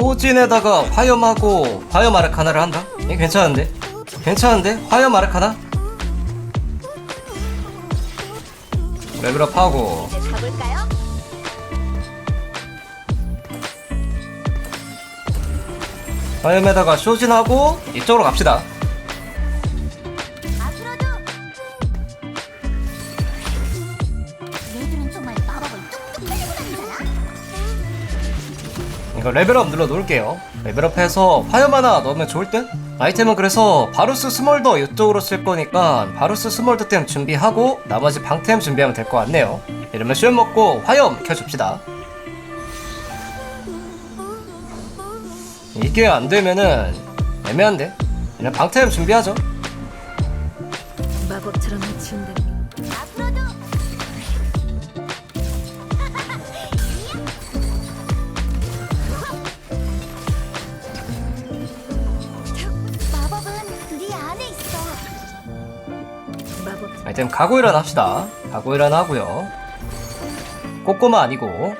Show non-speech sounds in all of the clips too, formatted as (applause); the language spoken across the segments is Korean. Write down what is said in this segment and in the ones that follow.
요진에다가 화염하고 화염 아르카나를 한다? 이게 괜찮은데? 괜찮은데? 화염 아르카나? 레벨업 하고? 화염에다가 쇼진하고 이쪽으로 갑시다 이거 레벨업 눌러 놓을게요. 레벨업 해서 화염 하나 넣으면 좋을 듯? 아이템은 그래서 바루스 스몰더 이쪽으로 쓸 거니까 바루스 스몰더 템 준비하고 나머지 방템 준비하면 될 것 같네요. 이러면 시험 먹고 화염 켜줍시다. 이게 안 되면은 애매한데? 그냥 방템 준비하죠. 마법처럼 해치운다 아이템 가고일환 합시다. 가고일환 하고요. 꼬꼬마 아니고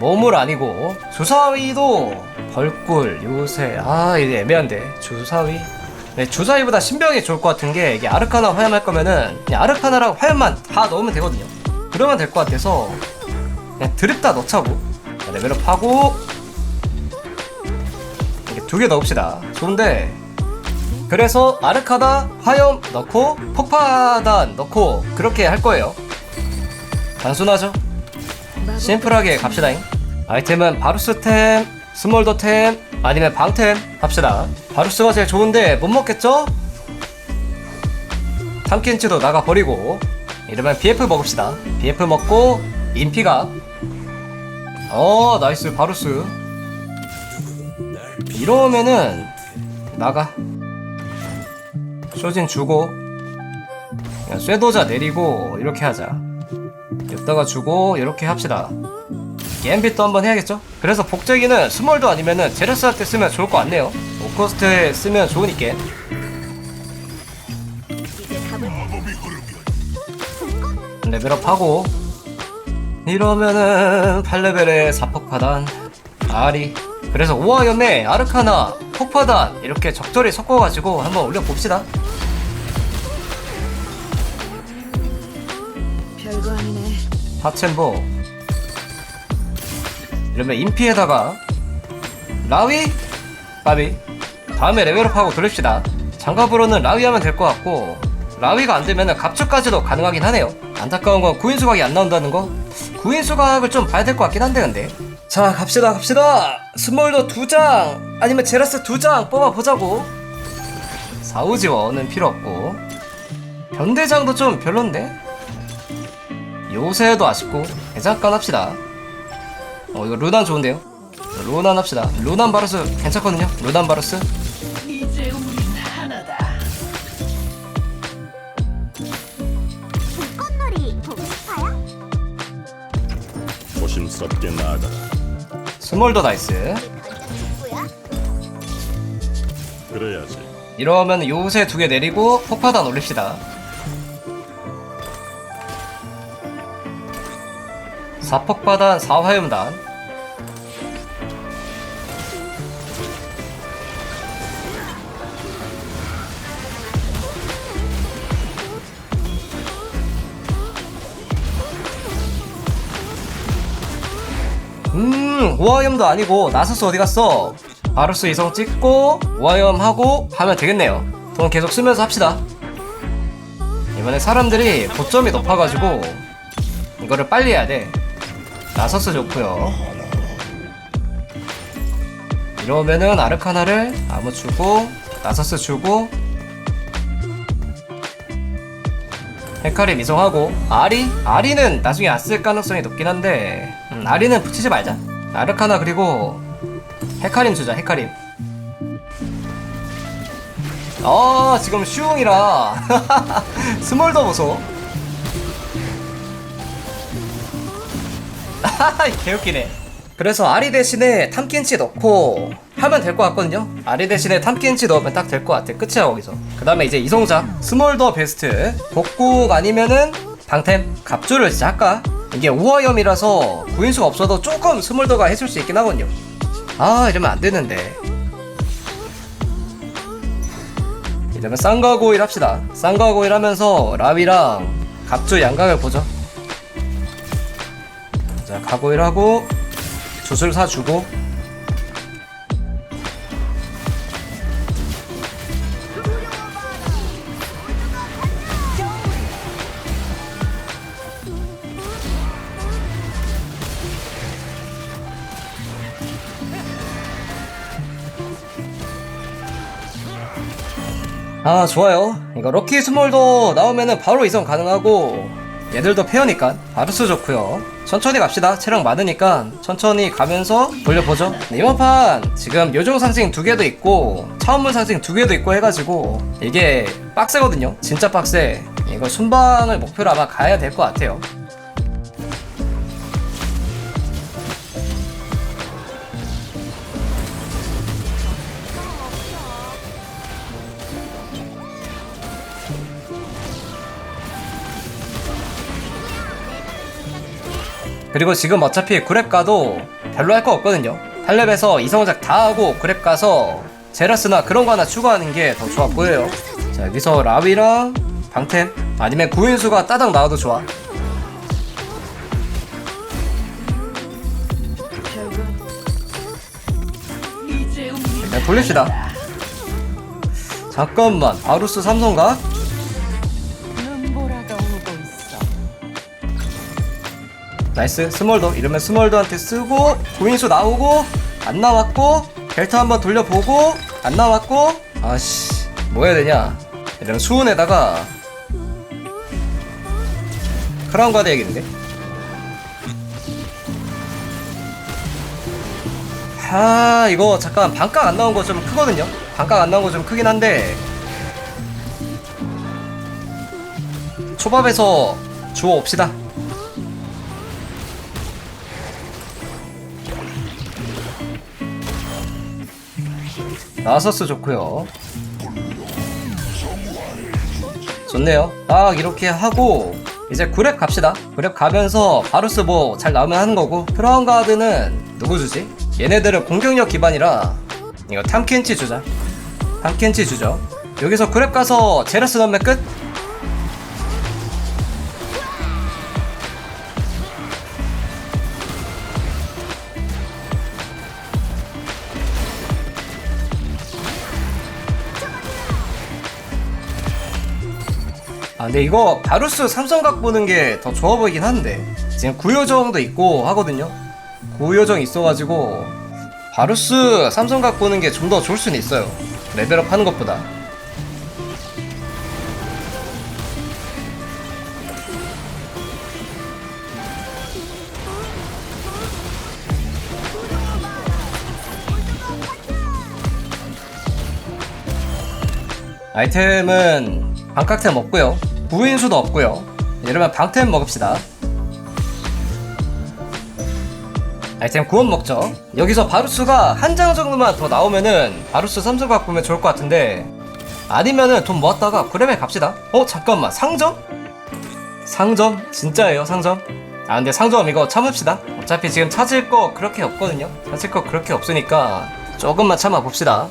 모물 아니고 주사위도 벌꿀 요새. 아 이게 애매한데. 주사위. 네, 주사위보다 신병이 좋을 것 같은 게 이게 아르카나 화염할 거면은 그냥 아르카나랑 화염만 다 넣으면 되거든요. 그러면 될 것 같아서 그냥 드립 다 넣자고. 자, 레벨업 하고 이게 두 개 넣읍시다. 좋은데 그래서 아르카다 화염 넣고 폭파단 넣고 그렇게 할 거예요. 단순하죠? 심플하게 갑시다잉. 아이템은 바루스템, 스몰더템, 아니면 방템 합시다. 바루스가 제일 좋은데 못 먹겠죠? 탐킨치도 나가 버리고 이러면 BF 먹읍시다. BF 먹고 인피가 어 나이스 바루스 이러면은 나가 쇼진 주고 그냥 쇠도자 내리고 이렇게 하자. 여기다가 주고 이렇게 합시다. 갬빗도 한번 해야겠죠? 그래서 복제기는 스몰도 아니면은 제레스 할때 쓰면 좋을 것 같네요. 오커스트에 쓰면 좋으니까 이제 가볼까? 레벨업 하고. 이러면은 8레벨에 4폭파단. 아리. 그래서 5화염에 아르카나 폭파단 이렇게 적절히 섞어가지고 한번 올려봅시다. 별거 아니네. 하첸보. 이러면 인피에다가 라위 까비 다음에 레벨업하고 돌립시다. 장갑으로는 라위 하면 될 것 같고 라위가 안 되면 갑주까지도 가능하긴 하네요. 안타까운 건 구인 수각이 안 나온다는 거? 구인 수각을 좀 봐야 될 것 같긴 한데 근데. 자 갑시다 갑시다 스몰더 두 장 아니면 제라스 두 장 뽑아보자고. 사우지원은 필요 없고. 변대장도 좀 별론데? 요새도 아쉽고 잠깐 합시다. 어 이거 루난 좋은데요? 루난 합시다. 루난 바루스 괜찮거든요. 루난 바루스. 싶어요? 조심스럽게 나아가라. 스몰더 나이스? 그래야지. 이러면 요새 두 개 내리고 폭파단 올립시다 사폭파단 4화염단 음, 오하염도 아니고 나서스 어디 갔어? 바루스 이성 찍고 오하염 하고 하면 되겠네요. 돈 계속 쓰면서 합시다. 이번에 사람들이 고점이 높아가지고 이거를 빨리 해야 돼. 나서스 좋고요. 이러면은 아르카나를 아무 주고 나서스 주고 헤카림 이성하고 아리? 아리는 나중에 안 쓸 가능성이 높긴 한데 음, 아리는 붙이지 말자 아르카나 그리고 헤카림 주자 헤카림. 아 지금 슈웅이라 (laughs) 스몰더 보소. (laughs) 개웃기네. 그래서 아리 대신에 탐켄치 넣고 하면 될 것 같거든요. 아리 대신에 탐켄치 넣으면 딱 될 것 같아. 끝이야 거기서. 그 다음에 이제 이성작 스몰더 베스트. 복국 아니면은 방템. 갑주를 진짜 할까? 이게 우화염이라서 구인수가 없어도 조금 스몰더가 해줄 수 있긴 하거든요. 아 이러면 안 되는데. 이러면 쌍가고일 합시다. 쌍가고일 하면서 라위랑 갑주 양각을 보죠. 자 가고일 하고 주술 사주고 아 좋아요. 이거 럭키 스몰도 나오면은 바로 이성 가능하고 얘들도 페어니까 바루스 좋고요. 천천히 갑시다. 체력 많으니까 천천히 가면서 돌려보죠. 네, 이번 판 지금 요정 상승 두 개도 있고 차원문 상승 두 개도 있고 해가지고 이게 빡세거든요. 진짜 빡세. 이거 순방을 목표로 아마 가야 될 것 같아요 그리고 지금 어차피 그랩 가도 별로 할 거 없거든요. 8렙에서 이성작 다 하고 그랩 가서 제라스나 그런 거 하나 추가하는 게 더 좋아 보여요. 자, 여기서 라위랑 방템 아니면 구인수가 따닥 나와도 좋아. 그냥 돌립시다. 잠깐만, 바루스 삼성각? 나이스, 스몰더. 이러면 스몰더한테 쓰고, 구인수 나오고, 안 나왔고, 델타 한번 돌려보고, 안 나왔고, 아씨, 뭐 해야 되냐. 이러면 수은에다가, 크라운 가드 얘기인데? 아, 이거 잠깐 반각 안 나온 거 좀 크거든요? 반각 안 나온 거 좀 크긴 한데, 초밥에서 주워 옵시다. 나서스 좋고요. 좋네요. 딱 이렇게 하고 이제 구랩 갑시다. 구랩 가면서 바루스 뭐 잘 나오면 하는 거고 크라운 가드는 누구 주지? 얘네들은 공격력 기반이라 이거 탐켄치 주자. 탐켄치 주죠. 여기서 구랩 가서 제라스 넣으면 끝. 아 근데 이거 바루스 삼성각 보는 게 더 좋아 보이긴 한데 지금 구요정도 있고 하거든요. 구요정 있어가지고 바루스 삼성각 보는 게 좀 더 좋을 수는 있어요. 레벨업 하는 것보다. 아이템은 방각템 없고요. 부인수도 없고요. 이러면 방템 먹읍시다. 아이템 구원 먹죠. 여기서 바루스가 한 장 정도만 더 나오면은 바루스 삼성 오면 좋을 것 같은데 아니면은 돈 모았다가 그램에 갑시다. 어 잠깐만. 상점? 상점? 진짜예요 상점? 아 근데 상점 이거 참읍시다. 어차피 지금 찾을 거 그렇게 없거든요. 찾을 거 그렇게 없으니까 조금만 참아 봅시다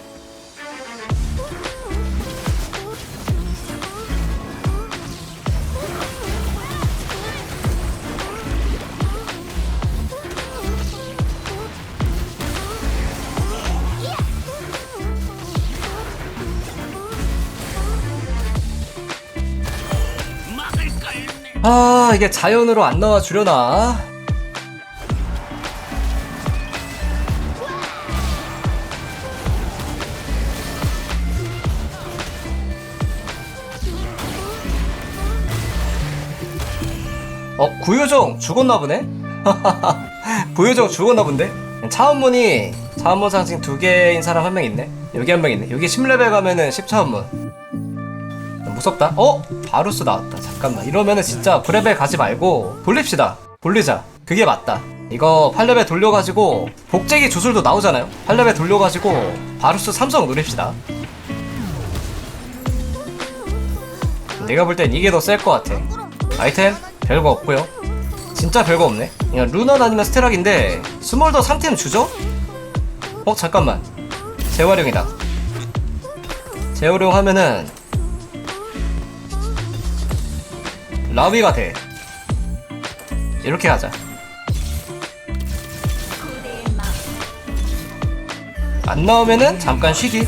아 이게 자연으로 안 나와 주려나? 어 구요정 죽었나 보네? (laughs) 구요정 죽었나 본데? 차원문이 차원문 상징 두 개인 사람 한 명 있네. 여기 한 명 있네. 여기 10레벨 가면은 10차원문 무섭다. 어? 바루스 나왔다. 잠깐만. 이러면은 진짜 브레벨 가지 말고 돌립시다. 돌리자. 그게 맞다. 이거 8레벨 돌려가지고 복제기 주술도 나오잖아요. 8레벨 돌려가지고 바루스 삼성 누립시다. 내가 볼 땐 이게 더 셀 것 같아. 아이템 별거 없고요. 진짜 별거 없네. 그냥 루나 아니면 스테락인데 스몰더 3템 주죠? 어 잠깐만 재활용이다 재활용 하면은 라위가 돼 이렇게 하자. 안 나오면은 잠깐 쉬기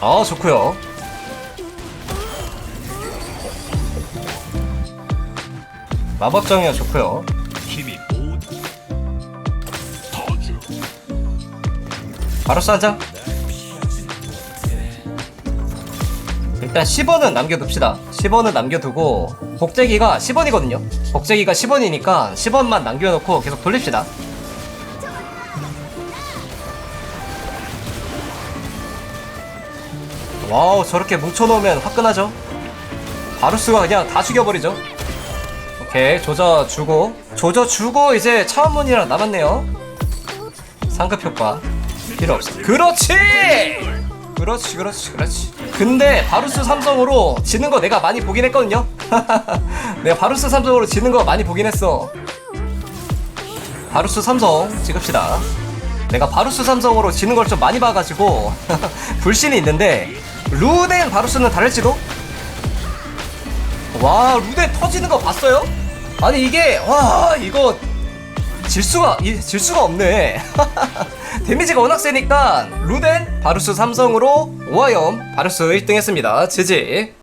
아 좋고요. 마법정이야 좋고요. 힘이 모두 터져. 바로 쏴자. 일단 10원은 남겨둡시다. 10원은 남겨두고 복제기가 10원이거든요. 복제기가 10원이니까 10원만 남겨놓고 계속 돌립시다 와우 저렇게 뭉쳐놓으면 화끈하죠 바루스가 그냥 다 죽여버리죠 오케이 조져주고 조져주고 이제 차원문이랑 남았네요 상급 효과 필요 없어. 그렇지! 그렇지, 그렇지, 그렇지. 근데 바루스 삼성으로 지는 거 내가 많이 보긴 했거든요. (laughs) 내가 바루스 삼성으로 지는 거 많이 보긴 했어. 바루스 삼성 찍읍시다. 내가 바루스 삼성으로 지는 걸 좀 많이 봐가지고 (laughs) 불신이 있는데 루덴 바루스는 다를지도? 와 루덴 터지는 거 봤어요? 아니 이게 와 이거 질 수가 이- 질 수가 없네. (laughs) 데미지가 워낙 세니까 루덴 바루스 삼성으로 오하염 바루스 1등 했습니다. 지지.